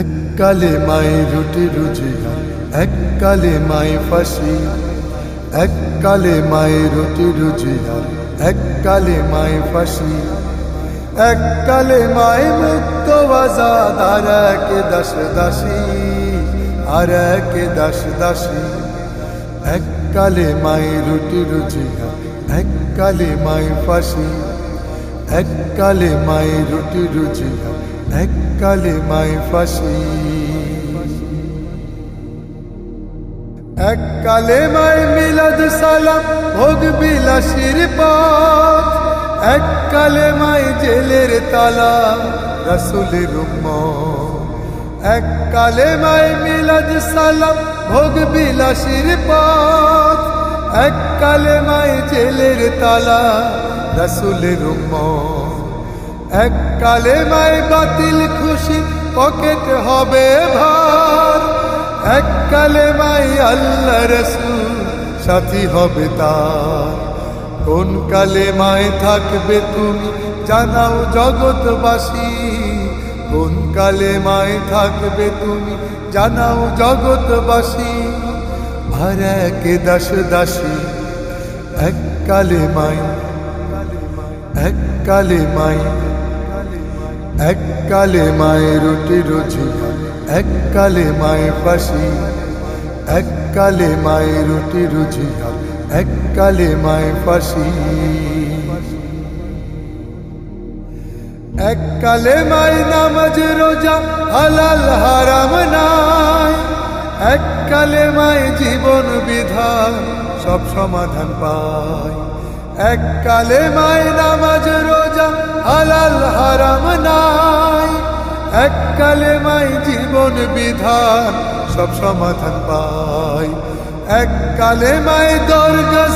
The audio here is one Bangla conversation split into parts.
এককালে মায়ের রুটি রুজি এককালে মাই ফাঁসি, এক কালে মায়ের রুটি রুজি এককালে মাই ফাঁসি। এককালে মাই মুক্ত বাজাদ আর এক দাস দাসী, আর এক দাস দাসী। এককালে মাই রুটি রুজি এককালে মাই ফাঁসি এককালে মাই রুটি রুজি এককালে মাই ফাঁসি। এককালে মাই মিলাদ সালাম, ভোগ বিলাসির পথ। এককালে মাই জেলের তালা, রসুলের এককালে মাই মিলাদ সালাম, ভোগ বিলাসির পথ। এককালে মাই জেলের তালা, রসুলের এককালে মাই বাতিল খুশি পকেট হবে ভার। এককালে মাই আল্লাহ রসুল সাথী হবে তার। কোন কালে মায় থাকবে তুমি জানাও জগৎবাসী। কোন কালে মায় থাকবে তুমি জানাও জগৎবাসী। আর এক দাস দাসী। এক কালে মাই এক কালে মাই এক কালে মায়ে রুটি রুজি এক কালে মায়ে ফাঁসি এক কালে মায়ে রুটি রুজি এক কালে মায়ে ফাঁসি এক কালে মাই নামাজ রোজা হালাল, হারাম নাই। এক কালে মাই জীবন বিধান সব সমাধান পায়। এক কালে মাই নামাজ রোজা হালাল হারাম নাই। এক কালে মাই জীবন বিধান, সব সমাধান পায় এক কালে মাই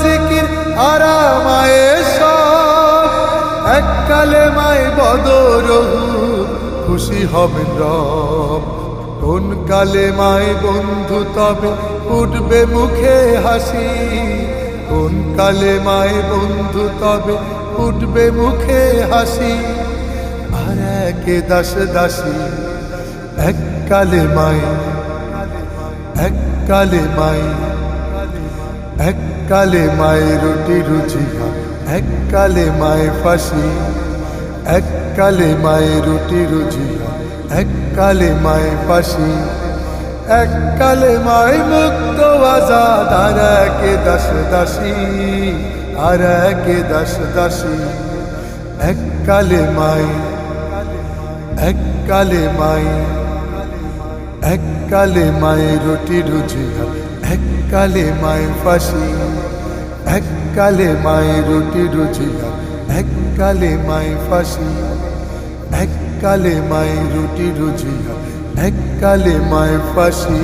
জিকির আরামায়ে সব এক কালে মাই বদরহু খুশি হবেন রব। কোন কালে মাই বন্ধু তবে উঠবে মুখে হাসি। কোন কালে মায় বন্ধু তবে উঠবে মুখে হাসি। আর একে দাস দাসী, এক কালে মায়, এক কালে মায়, এক কালে মায় রুটি রুচি, এক কালে মায় ফাঁসি। এক কালে মায় রুটি রুচি, এক কালে মায় ফাঁসি। এক কালে মাই মুক্ত আজাদ আর একে দাস দাসী আর একে দাস দাসী এক কালে মাই, এক কালে মাই, এক কালে মাই রুটি রুজি এক কালে মাই ফাঁসি, এক কালে মাই রুটি রুজি এক কালে মাই ফাঁসি, এক কালে মাই রুটি রুজি এক কালে মায় ফাঁসি।